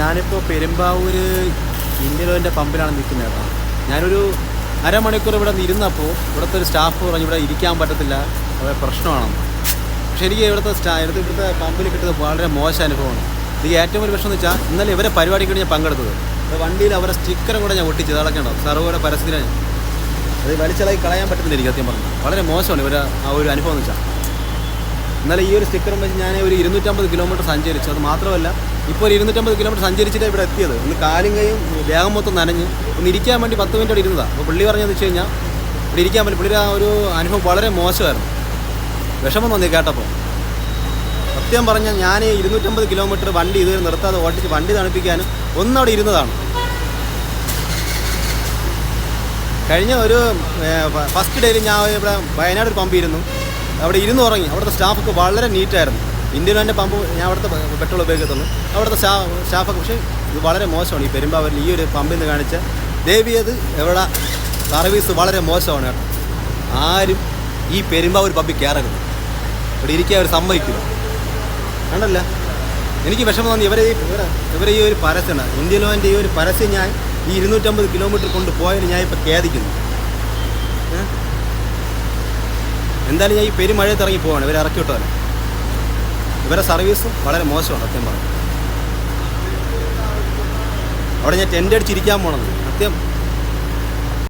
ഞാനിപ്പോൾ പെരുമ്പാവൂർ ഇന്ത്യൻ ഓയിലിന്റെ പമ്പിലാണ് നിൽക്കുന്നത് കേട്ടോ. ഞാനൊരു അരമണിക്കൂർ ഇവിടെ ഇരുന്നപ്പോൾ ഇവിടുത്തെ ഒരു സ്റ്റാഫ് പറഞ്ഞു ഇവിടെ ഇരിക്കാൻ പറ്റത്തില്ല വളരെ പ്രശ്നമാണെന്ന് പക്ഷേ എനിക്ക് ഇവിടുത്തെ സ്റ്റാ ഇവിടുത്തെ ഇവിടുത്തെ പമ്പിൽ കിട്ടുന്നത് വളരെ മോശം അനുഭവമാണ്. എനിക്ക് ഏറ്റവും വലിയ പ്രശ്നം എന്ന് വെച്ചാൽ ഇന്നലെ ഇവരെ പരിപാടിക്കാണ് ഞാൻ പങ്കെടുത്തത്. വണ്ടിയിൽ അവരുടെ സ്റ്റിക്കറും കൂടെ ഞാൻ ഒട്ടിച്ച് അതൊക്കെ സർവോടെ സർവയുടെ പരസ്യത്തിനാണ് അത് വലിച്ചളായി കളയാൻ പറ്റുന്നില്ല എനിക്ക് സത്യം പറഞ്ഞു. വളരെ മോശമാണ് ഇവരെ ആ ഒരു അനുഭവം എന്ന് വെച്ചാൽ ഇന്നലെ ഈ ഒരു സ്റ്റിക്കറും വെച്ച് ഞാൻ ഒരു ഇരുന്നൂറ്റമ്പത് കിലോമീറ്റർ സഞ്ചരിച്ചു. അത് മാത്രമല്ല ഇപ്പോൾ ഒരു ഇരുന്നൂറ്റമ്പത് കിലോമീറ്റർ സഞ്ചരിച്ചിട്ട് ഇവിടെ എത്തിയത്. ഒന്ന് കാലും കൈയും ദേഹം മൊത്തം നനഞ്ഞ് ഒന്ന് ഇരിക്കാൻ വേണ്ടി പത്ത് മിനിറ്റ് അവിടെ ഇരുന്നതാണ് അപ്പോൾ പുള്ളി പറഞ്ഞതെന്ന് വെച്ച് കഴിഞ്ഞാൽ ഇവിടെ ഇരിക്കാൻ വേണ്ടി പുള്ളിയുടെ ആ ഒരു അനുഭവം വളരെ മോശമായിരുന്നു. വിഷമം തോന്നി കേട്ടപ്പോൾ. സത്യം പറഞ്ഞാൽ ഞാൻ ഇരുന്നൂറ്റമ്പത് കിലോമീറ്റർ വണ്ടി ഇതുവരെ നിർത്താതെ ഓട്ടിച്ച് വണ്ടി തണുപ്പിക്കാനും ഒന്നവിടെ ഇരുന്നതാണ്. കഴിഞ്ഞ ഒരു ഫസ്റ്റ് ഡേയിൽ ഞാൻ ഇവിടെ വയനാട് പമ്പിയിരുന്നു അവിടെ ഇരുന്ന് ഉറങ്ങി. അവിടുത്തെ സ്റ്റാഫൊക്കെ വളരെ നീറ്റായിരുന്നു ഇന്ത്യൻ പമ്പ് ഞാൻ അവിടുത്തെ പെട്രോൾ ഉപയോഗിക്കത്തുള്ളൂ. അവിടുത്തെ സ്റ്റാ സ്റ്റാഫൊക്കെ പക്ഷേ ഇത് വളരെ മോശമാണ്. ഈ പെരുമ്പാവൂരിൽ ഈ ഒരു പമ്പിൽ നിന്ന് കാണിച്ച ദേവിയത് എവിടെ? സർവീസ് വളരെ മോശമാണ് കേട്ടോ. ആരും ഈ പെരുമ്പാവൂർ പമ്പിൽ കയറരുത്. ഇവിടെ ഇരിക്കാൻ അവർ സമ്മതിക്കില്ല. കണ്ടല്ല? എനിക്ക് വിഷമം തോന്നി. ഇവരെ ഇവരെ ഈ ഒരു പരസ്യമാണ് ഇന്ത്യൻ ഈ ഒരു പരസ്യം ഞാൻ ഈ ഇരുന്നൂറ്റമ്പത് കിലോമീറ്റർ കൊണ്ട് പോയതിന് ഞാൻ ഇപ്പോൾ ഖേദിക്കുന്നു. എന്തായാലും ഞാൻ ഈ പെരുമഴയത്ത് ഇറങ്ങി പോവാണ്. ഇവരെ ഇറക്കി വിട്ടതല്ല? ഇവരെ സർവീസും വളരെ മോശമാണ് സത്യം പറഞ്ഞു അവിടെ ഞാൻ ടെന്റ് അടിച്ചിരിക്കാൻ പോണത്. സത്യം